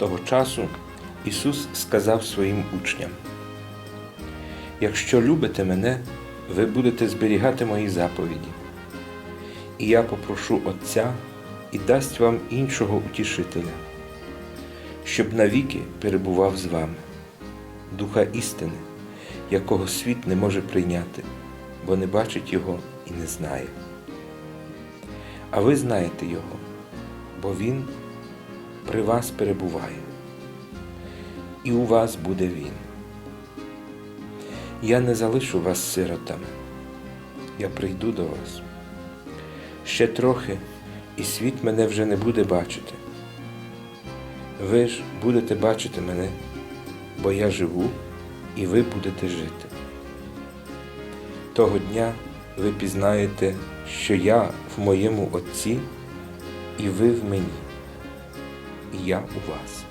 Того часу Ісус сказав своїм учням: Якщо любите мене, ви будете зберігати мої заповіді. І я попрошу Отця і дасть вам іншого утішителя, щоб навіки перебував з вами, Духа істини, якого світ не може прийняти, бо не бачить Його і не знає. А ви знаєте Його, бо Він при вас перебуває, і у вас буде Він. Я не залишу вас сиротами, я прийду до вас. Ще трохи, і світ мене вже не буде бачити. Ви ж будете бачити мене, бо я живу, і ви будете жити. Того дня ви пізнаєте, що я в моєму Отці, і ви в мені, і я у вас.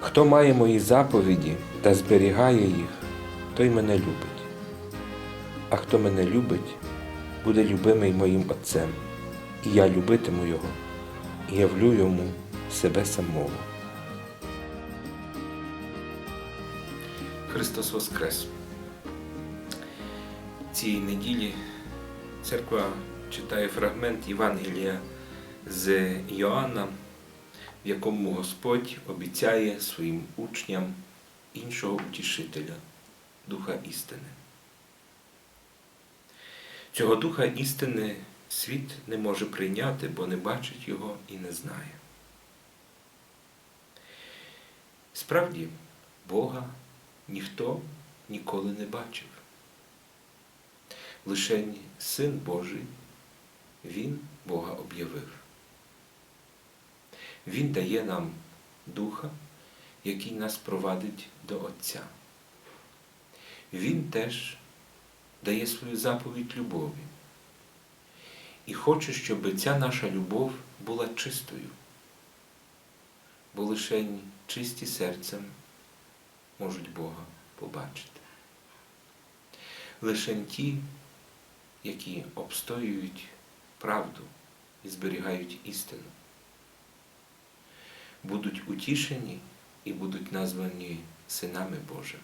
Хто має мої заповіді та зберігає їх, той мене любить. А хто мене любить, буде любимий моїм Отцем, і я любитиму його, і явлю йому себе самого. Христос Воскрес! Цієї неділі церква читає фрагмент Євангелія з Йоанна, в якому Господь обіцяє своїм учням іншого утішителя, Духа істини. Цього Духа істини світ не може прийняти, бо не бачить його і не знає. Справді, Бога ніхто ніколи не бачив. Лише Син Божий, Він Бога об'явив. Він дає нам Духа, який нас провадить до Отця. Він теж дає свою заповідь любові і хоче, щоб ця наша любов була чистою, бо лише чисті серцем можуть Бога побачити. Лише ті, які обстоюють правду і зберігають істину, будуть утішені і будуть названі синами Божими.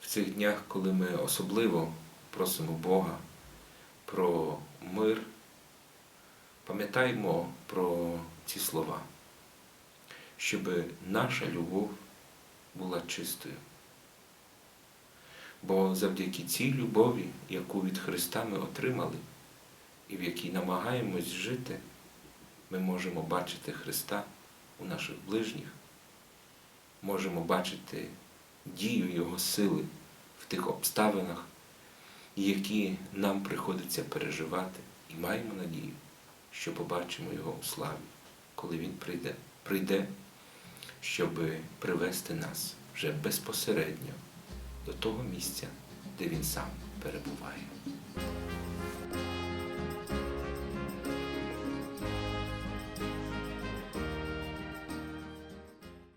В цих днях, коли ми особливо просимо Бога про мир, пам'ятаймо про ці слова, щоб наша любов була чистою. Бо завдяки цій любові, яку від Христа ми отримали, і в якій намагаємось жити, ми можемо бачити Христа у наших ближніх, можемо бачити дію Його сили в тих обставинах, які нам приходиться переживати, і маємо надію, що побачимо Його у славі, коли Він прийде, прийде, щоб привести нас вже безпосередньо до того місця, де Він сам перебуває.